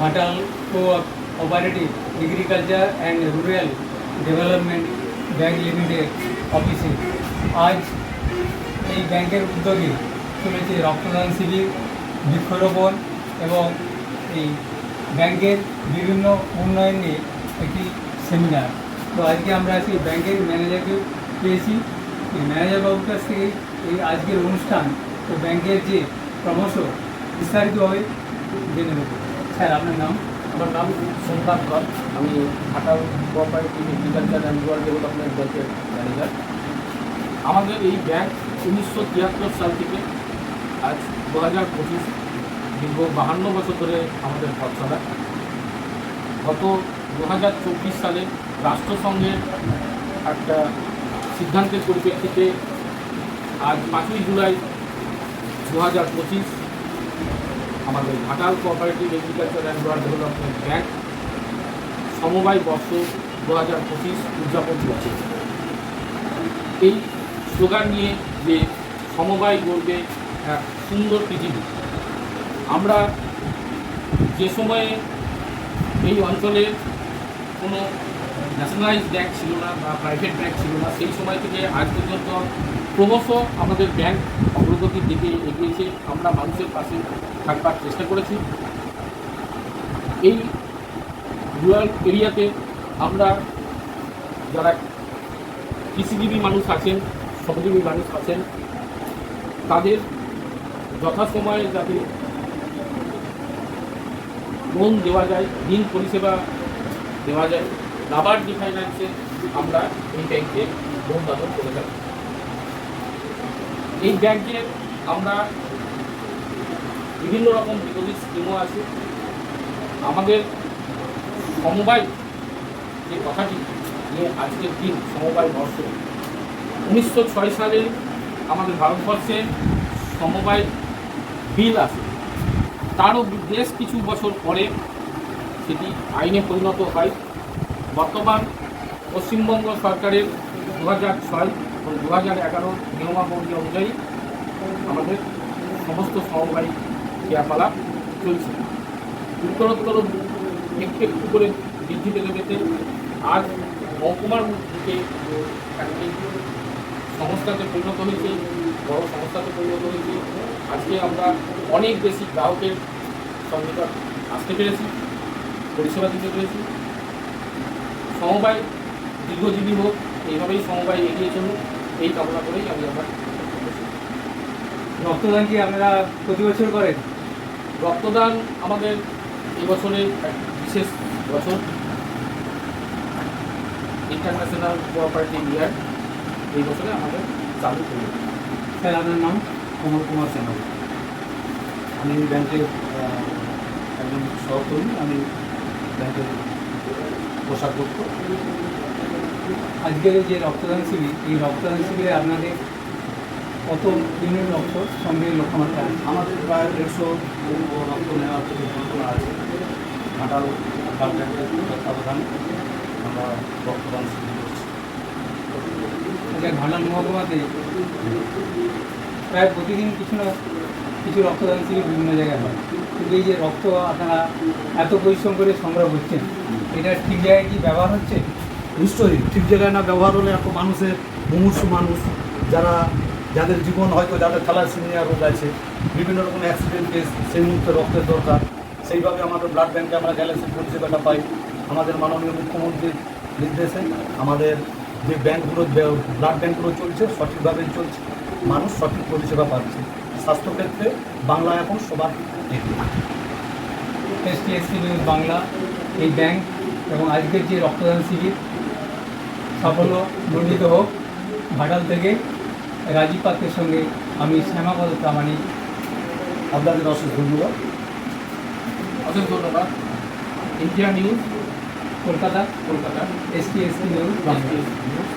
Ghatal cooperative agriculture and rural development bank limited অফিসে আজ এই ব্যাংকের উদ্যোগে চলেছে রক্তদান শিবির, বৃক্ষরোপণ এবং এই ব্যাংকের বিভিন্ন উন্নয়ন নিয়ে একটি সেমিনার তো আজকে আমরা আজকে ব্যাংকের ম্যানেজারকে পেয়েছি। এই ম্যানেজার বাবুর কাছ থেকে এই আজকের অনুষ্ঠান ও ব্যাংকের যে ক্রমশ বিস্তারিতভাবে জেনে নেব। স্যার, আপনার নাম? আমার নাম সোমনাথ কর। আমি Ghatal cooperative agriculture and rural development ব্যাংকের ম্যানেজার আমাদের এই ব্যাংক উনিশশো তিয়াত্তর সাল থেকে আজ দু হাজার পঁচিশ দীর্ঘ বাহান্ন বছর ধরে আমাদের পথ চলা। গত দু হাজার চব্বিশ সালে রাষ্ট্রসংঘের একটা সিদ্ধান্তের পরিপ্রেক্ষিতে আজ পাঁচই জুলাই দু হাজার পঁচিশ আমাদের Ghatal cooperative agriculture and rural development bank সমবায় বর্ষ দু হাজার পঁচিশ উদযাপন করছে। এই স্লোগান নিয়ে যে সমবায় গড়বে এক সুন্দর পৃথিবী। আমরা যে সময়ে এই অঞ্চলে কোনো ন্যাশনালাইজ ব্যাংক ছিল না বা প্রাইভেট ব্যাংক ছিল না, সেই সময় থেকে আজ পর্যন্ত ক্রমশ আমাদের ব্যাংক অগ্রগতির দিকে এগিয়েছে। আমরা মানুষের পাশে থাকবার চেষ্টা করেছি। এই রুরাল এরিয়াতে আমরা যারা কৃষিজীবী মানুষ আছেন, শ্রমজীবী মানুষ আছেন, তাদের যথাসময়ে যাতে লোন দেওয়া যায়, ঋণ পরিষেবা দেওয়া যায় নাবার্ড ফাইন্যান্সে আমরা এই ব্যাংকে লোন দান করে থাকি এই ব্যাংকে আমরা বিভিন্ন রকম বিরোধী স্কিমও আছে। আমাদের সমবায় যে কথাটি নিয়ে আজকের দিন সমবায় বর্ষ উনিশশো ছয় সালে আমাদের ভারতবর্ষে সমবায় বিল আসে। তারও বেশ কিছু বছর পরে সেটি আইনে পরিণত হয়। বর্তমান পশ্চিমবঙ্গ সরকারের দু হাজার ছয় এবং দু হাজার এগারো নিয়মাবলী অনুযায়ী আমাদের সমস্ত সমবায় ক্রিয়াকলাপ চলছে। উত্তরোত্তর একটু একটু করে বৃদ্ধি পেতে পেতে আজ মহকুমার দিকে একটি সংস্থাতে পরিণত হয়েছে, বড় সংস্থাতে পরিণত হয়েছে। আজকে আমরা অনেক বেশি গ্রাহকের সঙ্গে আসতে পেরেছি, পরিষেবা দিতে পেরেছি। সমবায় দীর্ঘজীবী হোক এইভাবেই সমবায় এগিয়ে চলুক এই কামনা করেই আমি আমার রক্তদান কি আপনারা প্রতি বছর করেন? রক্তদান আমাদের এই বছরের এক বিশেষ বছর। ইন্টারন্যাশনাল কোঅপারেটিভ ইয়ার এই বছরে আমাদের চালু করবে স্যার আপনার নাম? কমল কুমার সেনাল। আমি ব্যাংকের একজন সহকর্মী আমি ব্যাংকের কোষাধ্যক্ষ আজকের যে রক্তদান শিবির এই রক্তদান শিবিরে আপনাদের কত দিনের রক্ত সংগ্রহের লক্ষ্যমাত্রা আছে? আমাদের প্রায় দেড়শো রক্ত নেওয়ার পরিকল্পনা আছে। ঘাটাল ব্লাড তত্ত্বাবধানে আমরা রক্তদান শিবির করছি। আচ্ছা ঘাটাল মহকুমাতে প্রায় প্রতিদিন কিছু না কিছু রক্তদান শিবির বিভিন্ন জায়গায় হয়। কিন্তু এই যে রক্ত আপনারা এত পরিশ্রম করে সংগ্রহ করছেন, এটা ঠিক জায়গায় কি ব্যবহার হচ্ছে? নিশ্চয়ই, ঠিক জায়গায় না ব্যবহার হলে এত মানুষের মুমূর্ষু মানুষ, যারা, যাদের জীবন হয়তো যাদের থ্যালাসেমিয়া রোগ আছে, বিভিন্ন রকম অ্যাক্সিডেন্ট কেস সেই মুহূর্তে রক্তের দরকার। সেইভাবে আমাদের ব্লাড ব্যাংকে আমরা গ্যালাক্সির পরিষেবাটা পাই। আমাদের মাননীয় মুখ্যমন্ত্রীর নির্দেশে আমাদের যে ব্যাংকগুলো ব্লাড ব্যাংকগুলো চলছে সঠিকভাবে চলছে। মানুষ সঠিক পরিষেবা পাচ্ছে। স্বাস্থ্যক্ষেত্রে বাংলা এখন সবার এসটি এসসি নিউজ বাংলা এই ব্যাংক এবং আজকের যে রক্তদান শিবির সাফল্য মণ্ডিত হোক ঘাটাল থেকে রাজীব পাত্রের সঙ্গে আমি শ্যামাপদ প্রামাণিক। আপনাদের অশেষ ধন্যবাদ। অশেষ ধন্যবাদ। India news Kolkata Kolkata. ST SC news Bangla news.